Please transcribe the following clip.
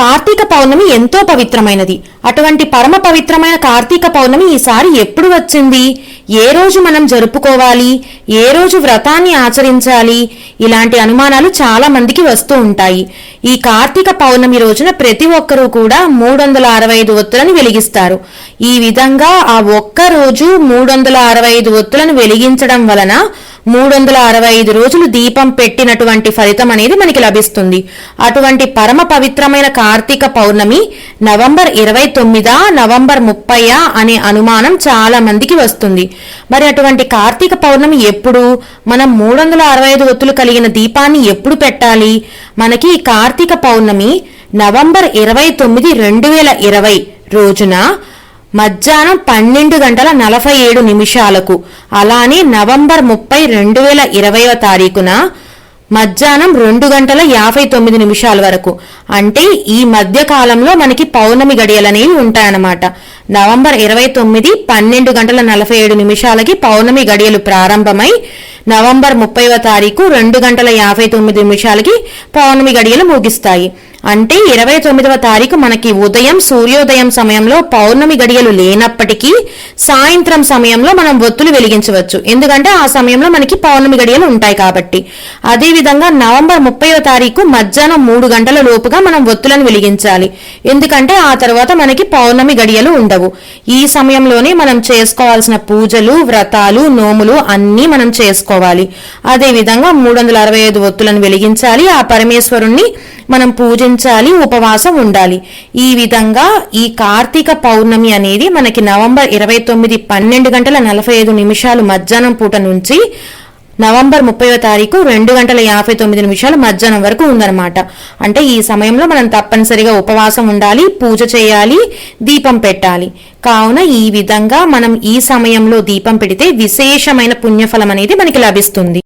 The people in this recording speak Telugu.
కార్తీక పౌర్ణమి ఎంతో పవిత్రమైనది. అటువంటి పరమ పవిత్రమైన కార్తీక పౌర్ణమి ఈసారి ఎప్పుడు వచ్చింది? ఏ రోజు మనం జరుపుకోవాలి? ఏ రోజు వ్రతాన్ని ఆచరించాలి? ఇలాంటి అనుమానాలు చాలా మందికి వస్తూ ఉంటాయి. ఈ కార్తీక పౌర్ణమి రోజున ప్రతి ఒక్కరూ కూడా మూడు వందల అరవై ఐదు ఒత్తులను వెలిగిస్తారు. ఈ విధంగా ఆ ఒక్క రోజు మూడు వందల అరవై ఐదు ఒత్తులను వెలిగించడం వలన మూడు వందల అరవై ఐదు రోజులు దీపం పెట్టినటువంటి ఫలితం అనేది మనకి లభిస్తుంది. అటువంటి పరమ పవిత్రమైన కార్తీక పౌర్ణమి నవంబర్ ఇరవై తొమ్మిదా నవంబర్ ముప్పయా అనే అనుమానం చాలా మందికి వస్తుంది. మరి అటువంటి కార్తీక పౌర్ణమి ఎప్పుడు? మనం మూడు వందల అరవై ఐదు ఒత్తులు కలిగిన దీపాన్ని ఎప్పుడు పెట్టాలి? మనకి ఈ కార్తీక పౌర్ణమి నవంబర్ ఇరవై తొమ్మిది రెండు వేల ఇరవై రోజున మధ్యాహ్నం పన్నెండు గంటల నలభై ఏడు నిమిషాలకు. అలానే నవంబర్ ముప్పై రెండు వేల ఇరవైవ తారీఖున మధ్యాహ్నం రెండు గంటల యాభై తొమ్మిది నిమిషాల వరకు. అంటే ఈ మధ్య కాలంలో మనకి పౌర్ణమి గడియలు అనేవి ఉంటాయన్నమాట. నవంబర్ ఇరవై తొమ్మిది పన్నెండు గంటల నలభై ఏడు నిమిషాలకి పౌర్ణమి గడియలు ప్రారంభమై నవంబర్ ముప్పైవ తారీఖు రెండు గంటల యాభై తొమ్మిది నిమిషాలకి పౌర్ణమి గడియలు ముగిస్తాయి. అంటే ఇరవై తొమ్మిదవ తారీఖు మనకి ఉదయం సూర్యోదయం సమయంలో పౌర్ణమి గడియలు లేనప్పటికీ సాయంత్రం సమయంలో మనం ఒత్తులు వెలిగించవచ్చు. ఎందుకంటే ఆ సమయంలో మనకి పౌర్ణమి గడియలు ఉంటాయి కాబట్టి. అదేవిధంగా నవంబర్ ముప్పైవ తారీఖు మధ్యాహ్నం మూడు గంటల లోపుగా మనం ఒత్తులను వెలిగించాలి. ఎందుకంటే ఆ తర్వాత మనకి పౌర్ణమి గడియలు ఉండవు. ఈ సమయంలోనే మనం చేసుకోవాల్సిన పూజలు వ్రతాలు నోములు అన్నీ మనం చేసుకోవాలి. అదే విధంగా మూడు వందల అరవై ఐదు ఒత్తులను వెలిగించాలి. ఆ పరమేశ్వరుణ్ణి మనం పూజించాలి ఉపవాసం ఉండాలి. ఈ విధంగా ఈ కార్తీక పౌర్ణమి అనేది మనకి నవంబర్ ఇరవై తొమ్మిది పన్నెండు గంటల నలభై ఐదు నిమిషాలు మధ్యాహ్నం పూట నుంచి నవంబర్ ముప్పైవ తారీఖు రెండు గంటల యాభై తొమ్మిది నిమిషాలు మధ్యాహ్నం వరకు ఉందన్నమాట. అంటే ఈ సమయంలో మనం తప్పనిసరిగా ఉపవాసం ఉండాలి పూజ చేయాలి దీపం పెట్టాలి. కావున ఈ విధంగా మనం ఈ సమయంలో దీపం పెడితే విశేషమైన పుణ్యఫలం అనేది మనకి లభిస్తుంది.